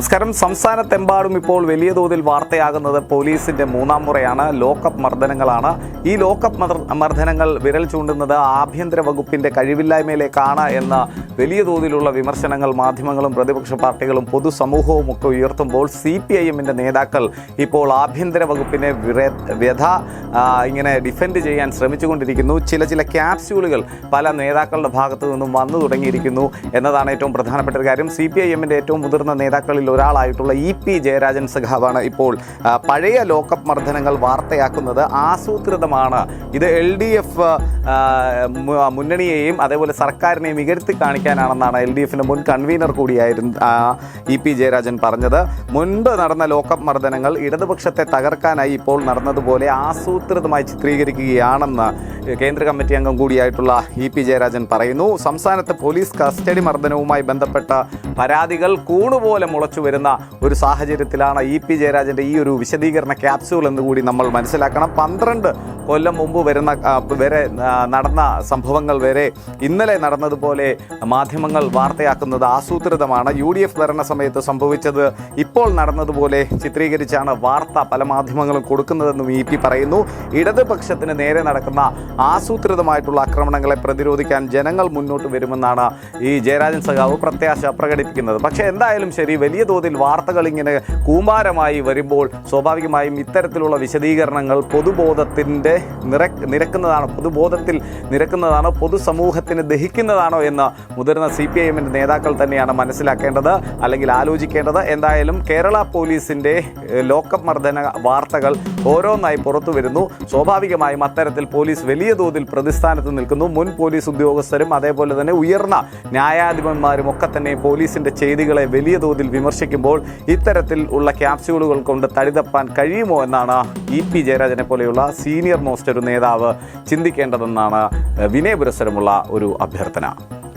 നമസ്കാരം. സംസ്ഥാനത്തെമ്പാടും ഇപ്പോൾ വലിയ തോതിൽ വാർത്തയാകുന്നത് പോലീസിന്റെ മൂന്നാം മുറയാണ്. ലോക്കപ്പ് മർദ്ദനങ്ങളാണ്. ഈ ലോക്കപ്പ് മർ- മർദ്ദനങ്ങൾ വിരൽ ചൂണ്ടുന്നത് ആഭ്യന്തര വകുപ്പിന്റെ കഴിവില്ലായ്മയിലേക്കാണ് എന്ന വലിയ തോതിലുള്ള വിമർശനങ്ങൾ മാധ്യമങ്ങളും പ്രതിപക്ഷ പാർട്ടികളും പൊതുസമൂഹവും ഒക്കെ ഉയർത്തുമ്പോൾ സി പി ഐ നേതാക്കൾ ഇപ്പോൾ ആഭ്യന്തര വകുപ്പിനെ വ്യഥ ഇങ്ങനെ ഡിഫെൻഡ് ചെയ്യാൻ ശ്രമിച്ചുകൊണ്ടിരിക്കുന്നു. ചില ചില ക്യാപ്സ്യൂളുകൾ പല നേതാക്കളുടെ ഭാഗത്തു നിന്നും വന്നു തുടങ്ങിയിരിക്കുന്നു എന്നതാണ് ഏറ്റവും പ്രധാനപ്പെട്ട കാര്യം. സി പി ഐ ഏറ്റവും മുതിർന്ന നേതാക്കളിൽ ഒരാളായിട്ടുള്ള ഇ പി ജയരാജൻ സഖാവാണ് ഇപ്പോൾ പഴയ ലോക്കപ്പ് മർദ്ദനങ്ങൾ വാർത്തയാക്കുന്നത് ആസൂത്രിതമാണ്. ഇത് എൽ ഡി എഫ് മുന്നണിയെയും അതേപോലെ സർക്കാരിനെയും ഇകഴ്ത്തി കാണിക്കാനാണെന്നാണ് എൽ ഡി എഫിന്റെ മുൻ കൺവീനർ കൂടിയായിരുന്നു ഇ പി ജയരാജൻ പറഞ്ഞത്. മുൻപ് നടന്ന ലോക്കപ്പ് മർദ്ദനങ്ങൾ ഇടതുപക്ഷത്തെ തകർക്കാനായി ഇപ്പോൾ നടന്നതുപോലെ ആസൂത്രിതമായി ചിത്രീകരിക്കുകയാണെന്ന് കേന്ദ്ര കമ്മിറ്റി അംഗം കൂടിയായിട്ടുള്ള ഇ പി ജയരാജൻ പറയുന്നു. സംസ്ഥാനത്ത് പോലീസ് കസ്റ്റഡി മർദ്ദനവുമായി ബന്ധപ്പെട്ട പരാതികൾ കൂണുപോലെ മുളച്ചു വരുന്ന ഒരു സാഹചര്യത്തിലാണ് ഇ പി ജയരാജന്റെ ഈ ഒരു വിശദീകരണ ക്യാപ്സ്യൂൾ എന്ന് കൂടി നമ്മൾ മനസ്സിലാക്കണം. പന്ത്രണ്ട് കൊല്ലം മുമ്പ് വരുന്ന വരെ നടന്ന സംഭവങ്ങൾ വരെ ഇന്നലെ നടന്നതുപോലെ മാധ്യമങ്ങൾ വാർത്തയാക്കുന്നത് ആസൂത്രിതമാണ്. യു ഡി എഫ് ഭരണ സമയത്ത് സംഭവിച്ചത് ഇപ്പോൾ നടന്നതുപോലെ ചിത്രീകരിച്ചാണ് വാർത്ത പല മാധ്യമങ്ങളും കൊടുക്കുന്നതെന്നും ഇ പി പറയുന്നു. ഇടതുപക്ഷത്തിന് നേരെ നടക്കുന്ന ആസൂത്രിതമായിട്ടുള്ള ആക്രമണങ്ങളെ പ്രതിരോധിക്കാൻ ജനങ്ങൾ മുന്നോട്ട് വരുമെന്നാണ് ഈ ജയരാജൻ സഖാവ് പ്രത്യാശ പ്രകടിപ്പിക്കുന്നത്. പക്ഷേ എന്തായാലും ശരി വലിയ തോതിൽ വാർത്തകൾ ഇങ്ങനെ കൂമ്പാരമായി വരുമ്പോൾ സ്വാഭാവികമായും ഇത്തരത്തിലുള്ള വിശദീകരണങ്ങൾ പൊതുബോധത്തിന്റെ നിര നിരക്കുന്നതാണ്? പൊതുബോധത്തിൽ നിരക്കുന്നതാണോ? പൊതുസമൂഹത്തിന് ദഹിക്കുന്നതാണോ എന്ന് മുതിർന്ന സി പി ഐ എമ്മിന്റെ നേതാക്കൾ തന്നെയാണ് മനസ്സിലാക്കേണ്ടത് അല്ലെങ്കിൽ ആലോചിക്കേണ്ടത്. എന്തായാലും കേരള പോലീസിന്റെ ലോക്കപ്പ് മർദ്ദന വാർത്തകൾ ഓരോന്നായി പുറത്തു വരുന്നു. സ്വാഭാവികമായും അത്തരത്തിൽ പോലീസ് വലിയ തോതിൽ പ്രതിസ്ഥാനത്ത് നിൽക്കുന്നു. മുൻ പോലീസ് ഉദ്യോഗസ്ഥരും അതേപോലെ തന്നെ ഉയർന്ന ന്യായാധിപന്മാരും ഒക്കെ തന്നെ പോലീസിന്റെ ചെയ്തികളെ വലിയ തോതിൽ വിമർശിക്കുമ്പോൾ ഇത്തരത്തിൽ ഉള്ള ക്യാപ്സ്യൂളുകൾ കൊണ്ട് തടിതപ്പാൻ കഴിയുമോ എന്നാണ് ഇ പി ജയരാജനെ പോലെയുള്ള സീനിയർ മോസ്റ്റ് ഒരു നേതാവ് ചിന്തിക്കേണ്ടതെന്നാണ് വിനയപുരസരമുള്ള ഒരു അഭ്യർത്ഥന.